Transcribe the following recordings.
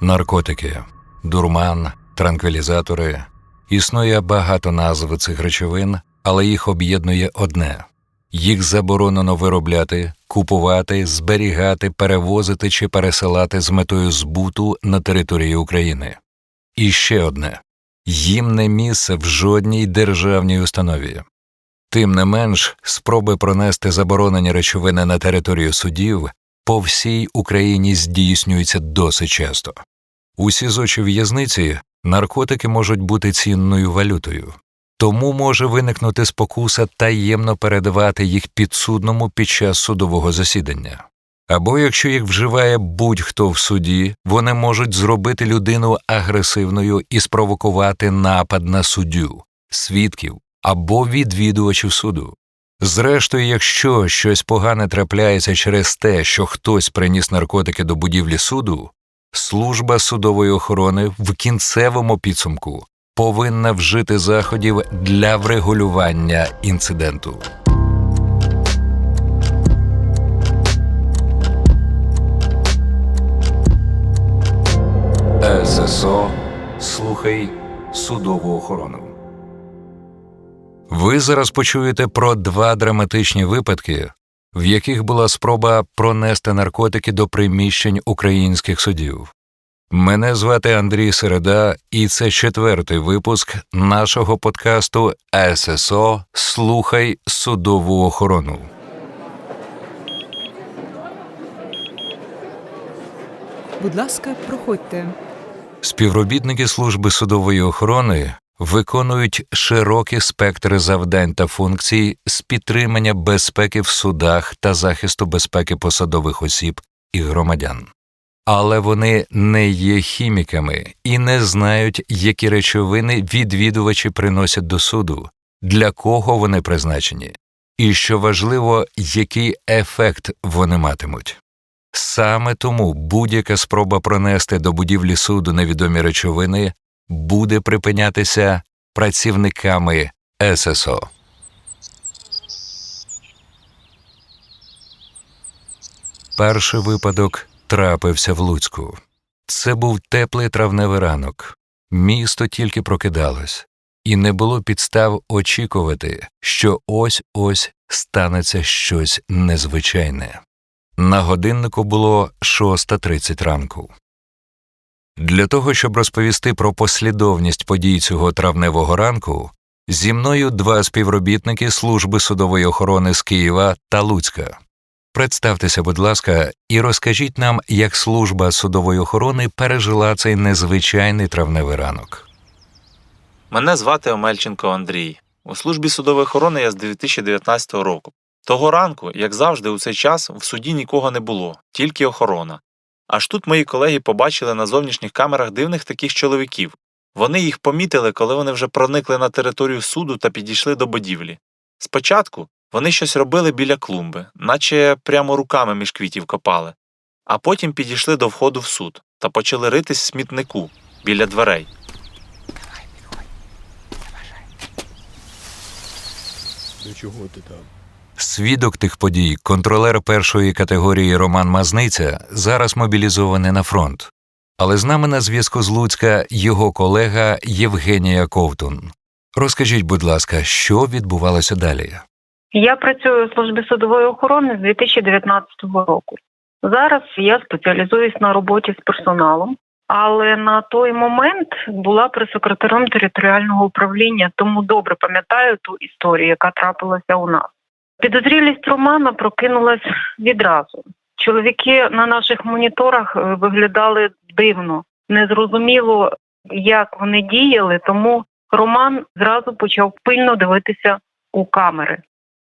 Наркотики, дурман, транквілізатори. Існує багато назв цих речовин, але їх об'єднує одне їх заборонено виробляти, купувати, зберігати, перевозити чи пересилати з метою збуту на території України. І ще одне їм не місце в жодній державній установі. Тим не менш, спроби пронести заборонені речовини на територію судів по всій Україні здійснюються досить часто. У СІЗО чи в'язниці наркотики можуть бути цінною валютою, тому може виникнути спокуса таємно передавати їх підсудному під час судового засідання. Або якщо їх вживає будь-хто в суді, вони можуть зробити людину агресивною і спровокувати напад на суддю, свідків або відвідувачів суду. Зрештою, якщо щось погане трапляється через те, що хтось приніс наркотики до будівлі суду, служба судової охорони в кінцевому підсумку повинна вжити заходів для врегулювання інциденту. ССО Слухай судову охорону. Ви зараз почуєте про два драматичні випадки, в яких була спроба пронести наркотики до приміщень українських судів. Мене звати Андрій Середа, і це четвертий випуск нашого подкасту ССО Слухай судову охорону. Будь ласка, проходьте. Співробітники служби судової охорони виконують широкий спектр завдань та функцій з підтримання безпеки в судах та захисту безпеки посадових осіб і громадян. Але вони не є хіміками і не знають, які речовини відвідувачі приносять до суду, для кого вони призначені, і що важливо, який ефект вони матимуть. Саме тому будь-яка спроба пронести до будівлі суду невідомі речовини буде припинятися працівниками ССО. Перший випадок трапився в Луцьку. Це був теплий травневий ранок. Місто тільки прокидалось, і не було підстав очікувати, що ось ось станеться щось незвичайне. На годиннику було 6.30 ранку. Для того, щоб розповісти про послідовність подій цього травневого ранку, зі мною два співробітники служби судової охорони з Києва та Луцька. Представтеся, будь ласка, і розкажіть нам, як служба судової охорони пережила цей незвичайний травневий ранок. Мене звати Омельченко Андрій. У службі судової охорони я з 2019 року. Того ранку, як завжди, у цей час в суді нікого не було, тільки охорона. Аж тут мої колеги побачили на зовнішніх камерах дивних таких чоловіків. Вони їх помітили, коли вони вже проникли на територію суду та підійшли до будівлі. Спочатку вони щось робили біля клумби, наче прямо руками між квітів копали, а потім підійшли до входу в суд та почали ритись в смітнику біля дверей. До чого ти там? Свідок тих подій, контролер першої категорії Роман Мазниця, зараз мобілізований на фронт. Але з нами на зв'язку з Луцька його колега Євгенія Ковтун. Розкажіть, будь ласка, що відбувалося далі? Я працюю у службі судової охорони з 2019 року. Зараз я спеціалізуюсь на роботі з персоналом, але на той момент була прес-секретарем територіального управління, тому добре пам'ятаю ту історію, яка трапилася у нас. Підозрілість Романа прокинулась відразу. Чоловіки на наших моніторах е, виглядали дивно, незрозуміло, як вони діяли, тому Роман зразу почав пильно дивитися у камери.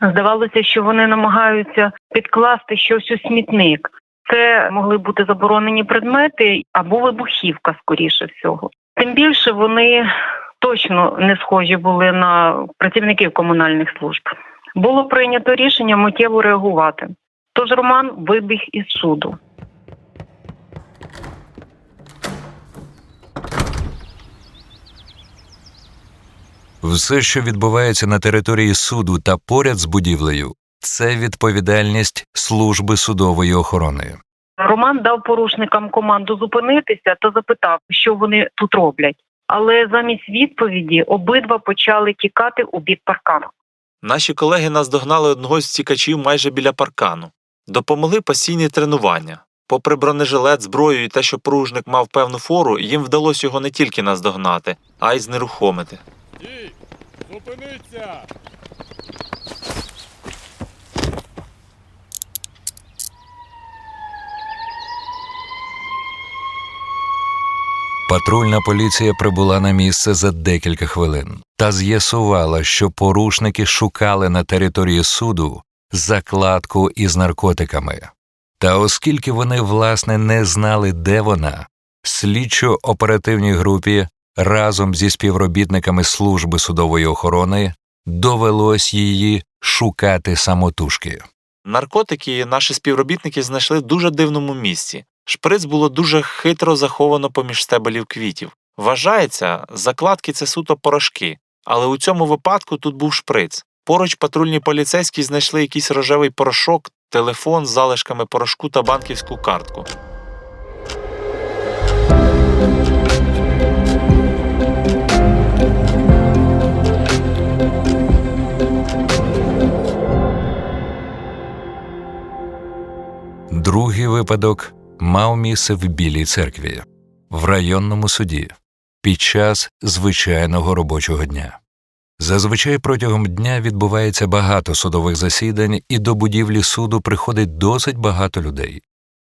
Здавалося, що вони намагаються підкласти щось у смітник. Це могли бути заборонені предмети або вибухівка, скоріше всього. Тим більше вони точно не схожі були на працівників комунальних служб. Було прийнято рішення миттєво реагувати. Тож Роман вибіг із суду. Все, що відбувається на території суду та поряд з будівлею, це відповідальність служби судової охорони. Роман дав порушникам команду зупинитися та запитав, що вони тут роблять. Але замість відповіді обидва почали тікати у бік паркану. Наші колеги наздогнали одного з тікачів майже біля паркану. Допомогли постійні тренування. Попри бронежилет, зброю і те, що порушник мав певну фору, їм вдалося його не тільки наздогнати, а й знерухомити. Стій! Зупиниться! Патрульна поліція прибула на місце за декілька хвилин та з'ясувала, що порушники шукали на території суду закладку із наркотиками. Та оскільки вони власне не знали, де вона, слідчо-оперативній групі разом зі співробітниками служби судової охорони довелось її шукати самотужки. Наркотики наші співробітники знайшли в дуже дивному місці. Шприц було дуже хитро заховано поміж стебелів квітів. Вважається, закладки це суто порошки, але у цьому випадку тут був шприц. Поруч патрульні поліцейські знайшли якийсь рожевий порошок, телефон з залишками порошку та банківську картку. Другий випадок мав місце в Білій церкві, в районному суді, під час звичайного робочого дня. Зазвичай протягом дня відбувається багато судових засідань, і до будівлі суду приходить досить багато людей.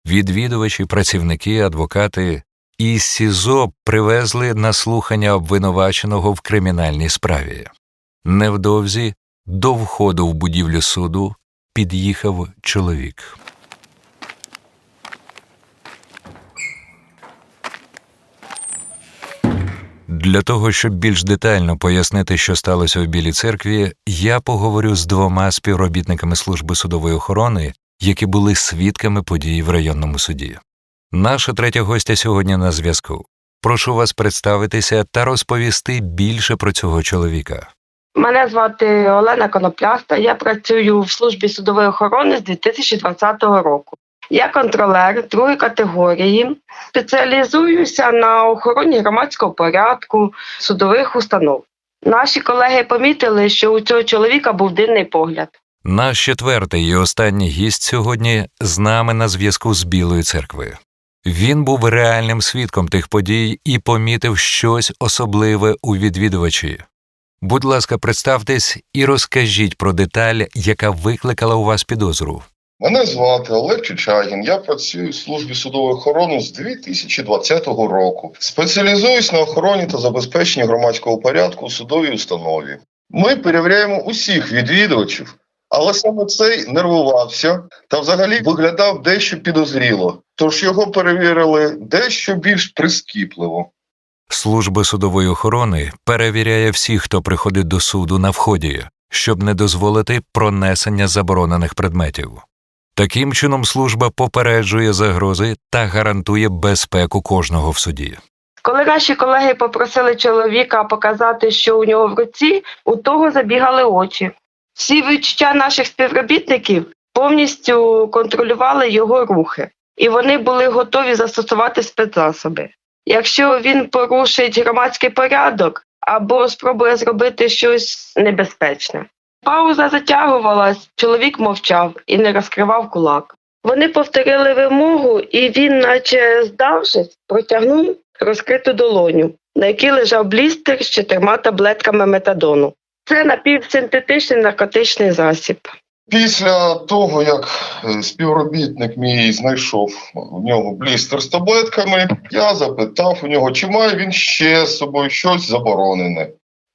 Відвідувачі, працівники, адвокати із СІЗО привезли на слухання обвинуваченого в кримінальній справі. Невдовзі до входу в будівлю суду під'їхав чоловік. Для того, щоб більш детально пояснити, що сталося в Білій церкві, я поговорю з двома співробітниками служби судової охорони, які були свідками подій в районному суді. Наша третя гостя сьогодні на зв'язку. Прошу вас представитися та розповісти більше про цього чоловіка. Мене звати Олена Конопляста. Я працюю в службі судової охорони з 2020 року. Я контролер другої категорії, спеціалізуюся на охороні громадського порядку судових установ. Наші колеги помітили, що у цього чоловіка був дивний погляд. Наш четвертий і останній гість сьогодні з нами на зв'язку з Білої церкви. Він був реальним свідком тих подій і помітив щось особливе у відвідувачі. Будь ласка, представтесь і розкажіть про деталь, яка викликала у вас підозру. Мене звати Олег Чучагін. Я працюю в службі судової охорони з 2020 року. Спеціалізуюсь на охороні та забезпеченні громадського порядку у судовій установі. Ми перевіряємо усіх відвідувачів, але саме цей нервувався та взагалі виглядав дещо підозріло. Тож його перевірили дещо більш прискіпливо. Служба судової охорони перевіряє всіх, хто приходить до суду на вході, щоб не дозволити пронесення заборонених предметів. Таким чином, служба попереджує загрози та гарантує безпеку кожного в суді. Коли наші колеги попросили чоловіка показати, що у нього в руці, у того забігали очі. Всі відчуття наших співробітників повністю контролювали його рухи, і вони були готові застосувати спецзасоби. Якщо він порушить громадський порядок або спробує зробити щось небезпечне. Пауза затягувалась, чоловік мовчав і не розкривав кулак. Вони повторили вимогу, і він, наче здавшись, протягнув розкриту долоню, на якій лежав блістер з чотирма таблетками метадону. Це напівсинтетичний наркотичний засіб. Після того, як співробітник мій знайшов у нього блістер з таблетками, я запитав у нього, чи має він ще з собою щось заборонене.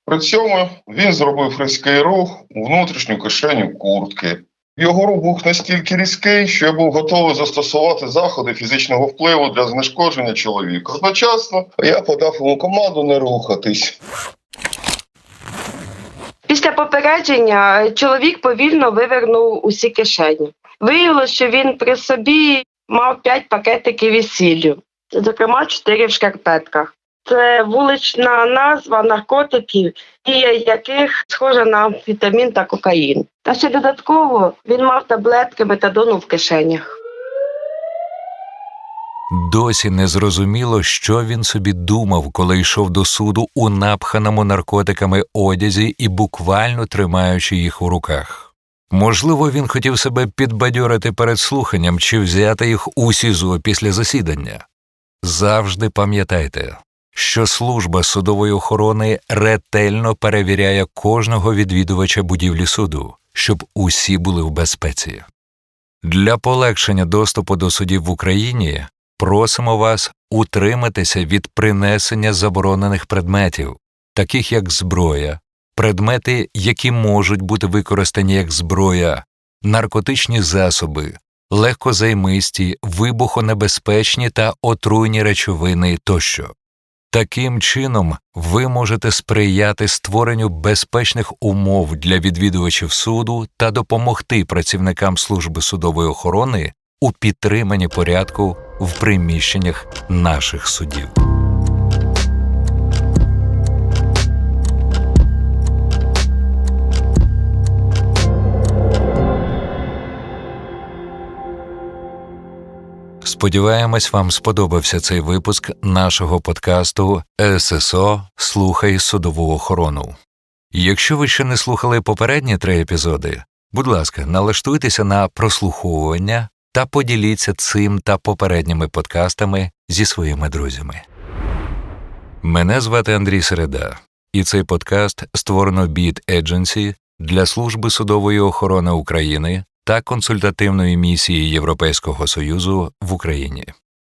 При цьому він зробив різкий рух у внутрішню кишеню куртки. Його рух був настільки різкий, що я був готовий застосувати заходи фізичного впливу для знешкодження чоловіка. Одночасно я подав йому команду не рухатись. Після попередження чоловік повільно вивернув усі кишені. Виявилося, що він при собі мав п'ять пакетиків із сіллю, зокрема чотири в шкарпетках. Це вулична назва наркотиків, дія яких схожа на амфетамін та кокаїн. Та ще додатково він мав таблетки метадону в кишенях. Досі не зрозуміло, що він собі думав, коли йшов до суду у напханому наркотиками одязі і буквально тримаючи їх у руках. Можливо, він хотів себе підбадьорити перед слуханням чи взяти їх у СІЗО після засідання. Завжди пам'ятайте, що служба судової охорони ретельно перевіряє кожного відвідувача будівлі суду, щоб усі були в безпеці. Для полегшення доступу до судів в Україні просимо вас утриматися від принесення заборонених предметів, таких як зброя, предмети, які можуть бути використані як зброя, наркотичні засоби, легкозаймисті, вибухонебезпечні та отруйні речовини тощо. Таким чином, ви можете сприяти створенню безпечних умов для відвідувачів суду та допомогти працівникам служби судової охорони у підтриманні порядку в приміщеннях наших судів. Сподіваємось, вам сподобався цей випуск нашого подкасту ССО Слухай судову охорону. Якщо ви ще не слухали попередні три епізоди, будь ласка, налаштуйтеся на прослуховування та поділіться цим та попередніми подкастами зі своїми друзями. Мене звати Андрій Середа, і цей подкаст створено Beat Agency для служби судової охорони України та консультативної місії Європейського Союзу в Україні.